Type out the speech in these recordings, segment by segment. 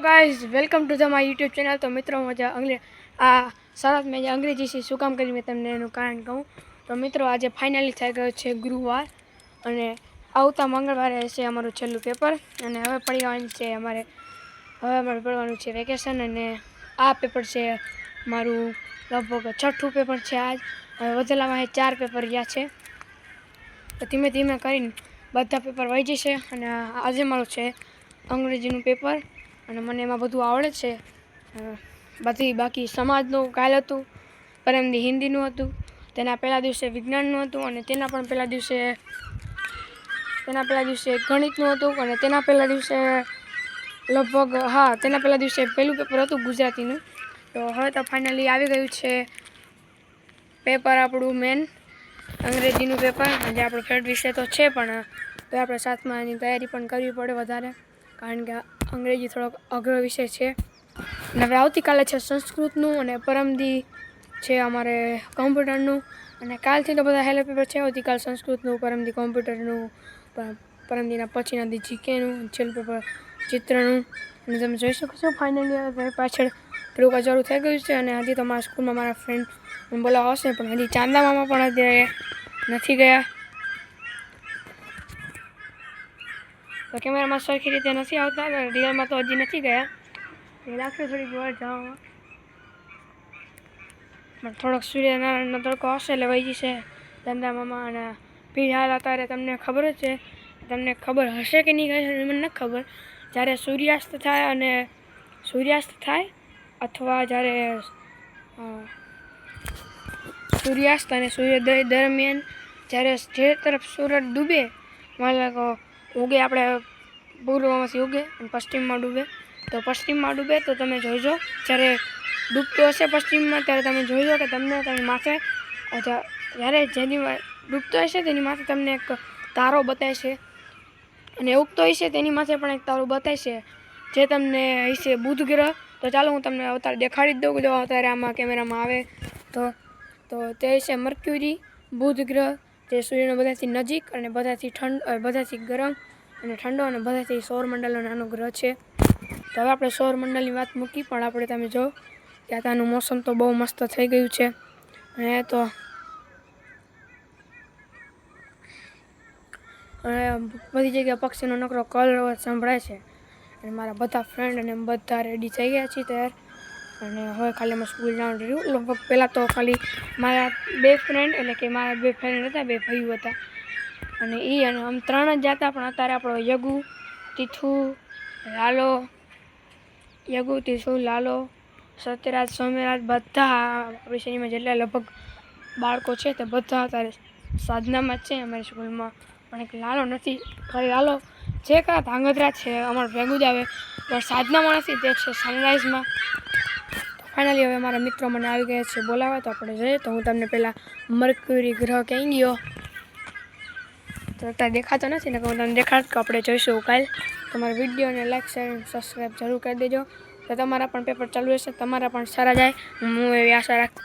Guys welcome to the my YouTube channel તો મિત્રો, મજા અંગ્રે આ સરસ મેં જે અંગ્રેજી શું કામ કરી મેં તમને એનું કારણ કહું? તો મિત્રો, આજે ફાઇનલી થઈ ગયો છે ગુરુવાર અને આવતા મંગળવારે છે અમારું છેલ્લું પેપર અને હવે પડી જવાનું છે અમારે હવે અમારે પડવાનું છે વેકેશન અને આ પેપર છે મારું લગભગ છઠ્ઠું પેપર છે આજ. હવે વધેલામાં ચાર પેપર રહ્યા છે. તો ધીમે ધીમે કરીને બધા પેપર વહી જશે અને આજે મારું છે અંગ્રેજીનું પેપર અને મને એમાં બધું આવડે છે. બધી બાકી સમાજનું કાલ હતું, પરમદી હિન્દીનું હતું, તેના પહેલા દિવસે વિજ્ઞાનનું હતું અને તેના પણ પહેલા દિવસે, તેના પહેલા દિવસે ગણિતનું હતું અને તેના પહેલા દિવસે લગભગ, હા, તેના પહેલા દિવસે પહેલું પેપર હતું ગુજરાતીનું. તો હવે તો ફાઇનલી આવી ગયું છે પેપર આપણું મેન અંગ્રેજીનું પેપર. જે આપણો ફેવરેટ વિષય તો છે પણ તો આપણે સાથમાં એની તૈયારી પણ કરવી પડે વધારે, કારણ કે અંગ્રેજી થોડોક અઘરો વિષય છે. અને હવે આવતીકાલે છે સંસ્કૃતનું અને પરમદી છે અમારે કોમ્પ્યુટરનું. અને કાલથી તો બધા હેલો પેપર છે, આવતીકાલ સંસ્કૃતનું, પરમદી કોમ્પ્યુટરનું પરમદીના પછીના દી જીકેનું, છેલ્લું પેપર ચિત્રનું. અને તમે જોઈ શકો છો ફાઇનલી હવે પાછળ પેલું કચરું થઈ ગયું છે અને હજી તો મારા સ્કૂલમાં મારા ફ્રેન્ડ આવશે, પણ હજી ચાંદામામાં પણ અત્યારે નથી ગયા. તો કેમેરામાં સરખી રીતે નથી આવતા રિયલમાં તો હજી નથી ગયા. એ લાગશે થોડીક વાર જવામાં પણ થોડોક સૂર્યનારાયણનો તડકો હશે એટલે વહી જશે ધંધામાં અને ભીડ હાલ અત્યારે તમને ખબર જ છે. તમને ખબર હશે કે નહીં હશે મને નથી ખબર. જ્યારે સૂર્યાસ્ત થાય અને સૂર્યાસ્ત થાય અથવા જ્યારે સૂર્યાસ્ત અને સૂર્યોદય દરમિયાન જ્યારે જે તરફ સૂરજ ડૂબે મતલબ ઉગે આપણે પૂર્વમાંથી ઉગે અને પશ્ચિમમાં ડૂબે. તો પશ્ચિમમાં ડૂબે તો તમે જોઈજો. જ્યારે ડૂબતો હશે પશ્ચિમમાં, ત્યારે તમે જોઈજો કે તમને તમે માથે જ્યારે જેની ડૂબતો હશે તેની માથે તમને એક તારો બતાવશે. અને ઉગતો હશે તેની માથે પણ એક તારો બતાવશે. જે તમને હશે બુધ ગ્રહ તો ચાલો હું તમને અવતાર દેખાડી જ દઉં જો અત્યારે આમાં કેમેરામાં આવે. તો તો તે છે મર્ક્યુરી બુધ ગ્રહ જે સૂર્યનો બધાથી નજીક અને બધાથી ઠંડ બધાથી ગરમ. અને ઠંડો અને બધાથી સૌરમંડળનો નાનો ગ્રહ છે. તો હવે આપણે સૌરમંડળની વાત મૂકી, પણ આપણે તમે જો કે ત્યાંનું મોસમ તો બહુ મસ્ત થઈ ગયું છે. અને તો અને બધી જગ્યાએ પક્ષીનો નકરો કલર સંભળાય છે. અને મારા બધા ફ્રેન્ડ અને બધા રેડી થઈ ગયા છીએ તૈયાર. અને હવે ખાલી અમે સ્કૂલ જવાનું રહ્યું. લગભગ પહેલાં તો ખાલી મારા બે ફ્રેન્ડ એટલે કે મારા બે ફ્રેન્ડ હતા, બે ભાઈઓ હતા. અને એ અને આમ ત્રણ જ જતા, પણ અત્યારે આપણો યગુ, તીથુ, લાલો, યગુ, તીથુ, લાલો, સત્યરાજ સૌમ્યરાજ બધા આપણી શ્રેણીમાં જેટલા લગભગ બાળકો છે તે બધા અત્યારે સાધનામાં જ છે અમારી સ્કૂલમાં. પણ એક લાલો નથી. ખાલી લાલો જે કાં ધાંગધ્રા છે, અમારું ભેગું જ આવે. પણ સાધનામાં નથી, તે છે સનરાઈઝમાં ફાઇનલી હવે મારા મિત્રો મને આવી ગયા છે બોલાવવા, તો આપણે જઈએ. તો હું તમને પહેલાં મર્ક્યુરી ગ્રહ કહી ગયો. તો અત્યારે દેખાતો નથી ને કે હું તમને દેખાડ કે આપણે જોઈશું કાલ. તમારા વિડીયોને લાઈક શેર સબસ્ક્રાઈબ જરૂર કરી દેજો. તો તમારા પણ પેપર ચાલુ રહેશે, તમારા પણ સારા જાય. હું એવી આશા રાખ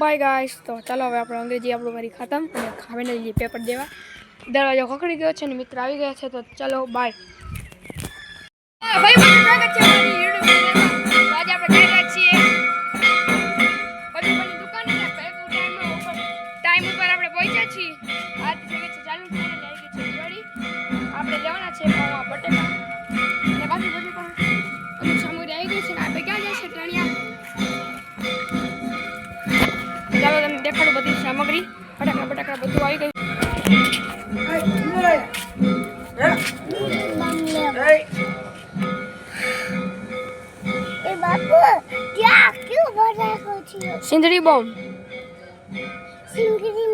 બાય ગાઈસ તો ચાલો હવે આપણે અંગ્રેજી આપણું કરી ખતમ અને ફાઇનલી પેપર દેવા. દરવાજો ખખડી ગયો છે ને મિત્ર આવી ગયા છે, તો ચાલો બાય ટાઈમ ઉપર આપણે પહોંચ્યા છીએ. સામગ્રી ફટાકડા બટાકડા બધું આવી ગયું. સિંધડી બોમ્બ સિંગરી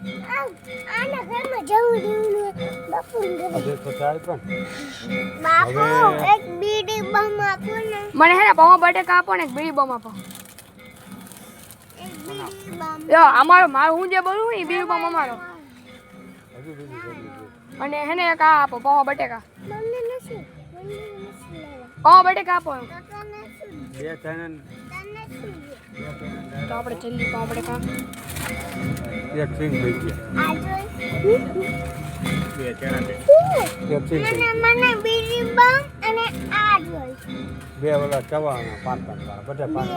આના ઘરમાં જવું આપો ને એક બીડી બમ આપો. અમારો, મારો હું જે બોલું એ બીડી બમ અમારો. અને હે ને આપો પૌવા બટેકા પૌવા બટેકા આપો બે તને તો આપણે જલ્દી બટેકા એક સિંગ થઈ ગયા. બે ચણા શું એક ચીલ મને મને બીજી બમ અને આ જોઈ બે ઓલા ચવાણા પાંચ પાંચ વાળા. બધા પાંચ.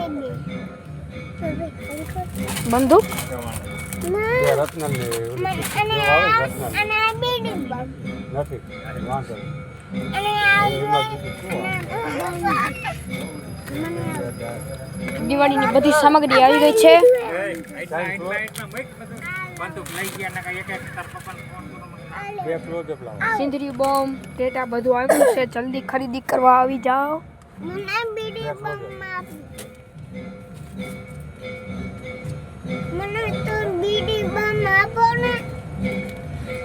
બંદૂક? રત્ન નથી. વાંધો દિવાળીની બધી સામગ્રી આવી ગઈ છે. સિંદરી બોમ્બ ટેટા બધું આવ્યું છે. જલ્દી ખરીદી કરવા આવી જાઓ. મને બીજી બમ આપી મને તો બીજી બમ આપો ને.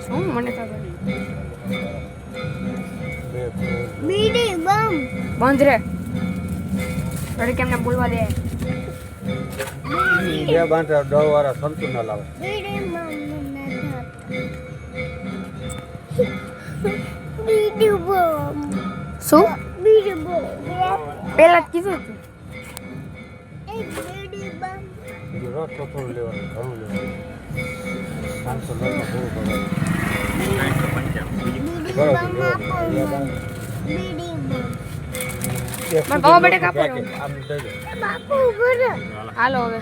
શું? મને ખબર બે ક્લોઝ બીજી બમ. બંધ રે. ઘરે કેમને બોલવા દે? બે બાંધા દસ વાળા સંતું ના લાવે. શું? પેલા જ કીધું બમ. બીજું તો થોડું લેવાનું ઘણું પાંચસો. મને. બેટે કાપો. આમ દઈ દો બાપુ ઘરે હાલો હવે.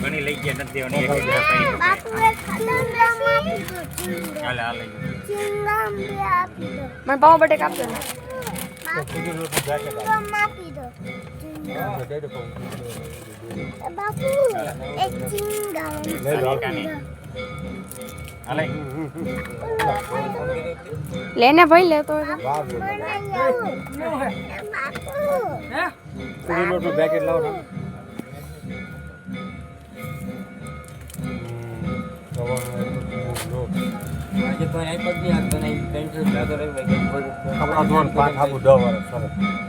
ઘણી લઈ ગયા નથી દેવાની એક હાલ મને પાવા બટેક આપજો ને. બાપુ એક ચિંગમ. લેને ભાઈ લેતો બીજું રોટલું પેકેટ લાવો ને કપડા ધોવાનું પાંચ આપું દસ વર્ષ સરસ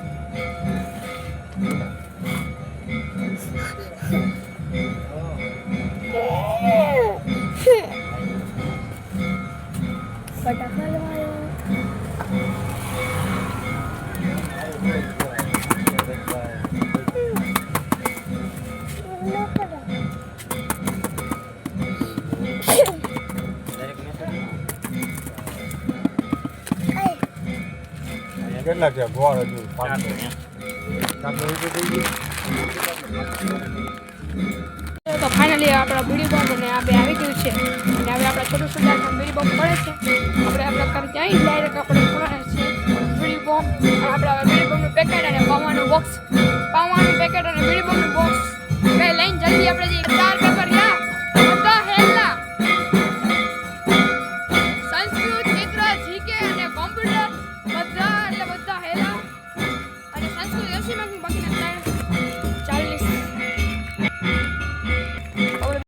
કેટલા છે? ગોળ હજુ. તો ફાઇનલી આપણા બીડી બોમ્બ અને આ બે આવી ગયું છે. અને હવે આપણા છોટું સુધાર બીડી બોમ્બ પડે છે. આપણે આપણા ઘર ત્યાં ડાયરેક્ટ આપણે પડે છે. બીડી બોમ્બ આપણા આપણે બીડી બોમ્બનું પેકેટ અને પાવાનું બોક્સ પાવાનું પેકેટ અને બીડી બોમ્બનું બોક્સ બે લઈને જલ્દી આપણે જે ચાર પેપર